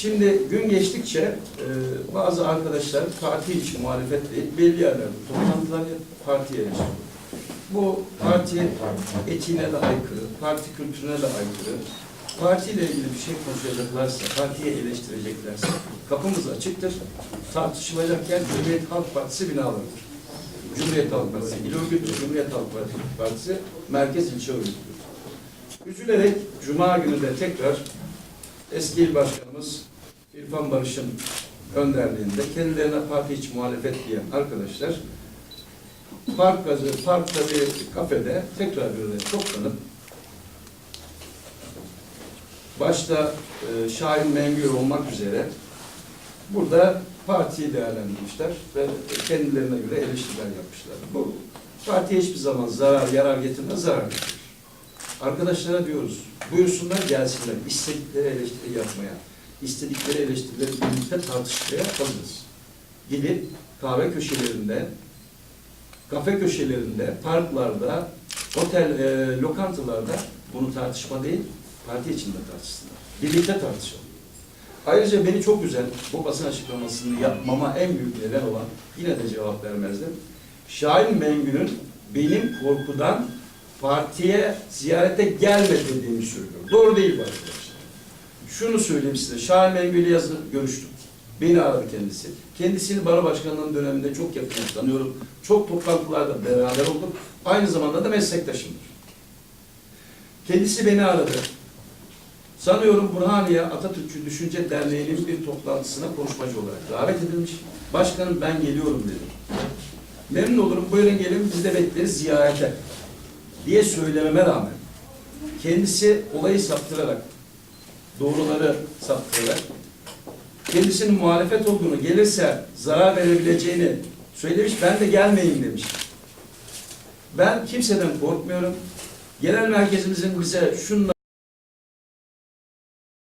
Şimdi gün geçtikçe e, bazı arkadaşlar parti için muhalefet değil, belli yerlerde toplantılar yapıp partiye eleştiriyor. Bu parti etiğine de aykırı, parti kültürüne de aykırı. Partiyle ilgili bir şey konuşacaklarsa, partiye eleştireceklerse kapımız açıktır. Tartışılacak yer Cumhuriyet Halk Partisi binalarıdır. Cumhuriyet Halk Partisi, il örgütü Cumhuriyet Halk Partisi, Merkez İlçe Örgütüdür. Üzülerek Cuma günü de tekrar eski il başkanımız İrfan Barış'ın önderliğinde kendilerine parti içi muhalefet diyen arkadaşlar park gazı, parkta bir kafede tekrar bir araya toplanıp başta e, Şahin Mengü olmak üzere burada partiyi değerlendirmişler ve kendilerine göre eleştiriler yapmışlar. Bu partiye hiçbir zaman zarar, yarar getirmez, zarar getirir. Arkadaşlara diyoruz, buyursunlar gelsinler, istedikleri eleştiri yapmaya, istedikleri eleştirileri birlikte tartışmaya hazırız. Gidip kahve köşelerinde, kafe köşelerinde, parklarda, otel, e, lokantalarda bunu tartışma değil, parti içinde tartışsınlar. Birlikte tartışalım. Ayrıca beni çok üzen, bu basın açıklamasını yapmama en büyük neden olan, yine de cevap vermezdim. Şahin Mengü'nün benim korkudan partiye ziyarete gelme dediğini söylüyor. Doğru değil bu. Şunu söyleyeyim size, Şahin Mengü ile yazın görüştüm. Beni aradı kendisi. Kendisini baro başkanlığının döneminde çok yakın tanıyorum. Çok toplantılarda beraber olduk. Aynı zamanda da meslektaşımdır. Kendisi beni aradı. Sanıyorum Burhaniye Atatürkçü Düşünce Derneği'nin bir toplantısına konuşmacı olarak davet edilmiş. Başkanım ben geliyorum dedi. Memnun olurum buyurun gelin biz de bekleriz ziyarete diye söylememe rağmen kendisi olayı saptırarak doğruları saptırarak kendisinin muhalefet olduğunu gelirse zarar verebileceğini söylemiş ben de gelmeyin demiş. Ben kimseden korkmuyorum. Genel merkezimizin bize şunla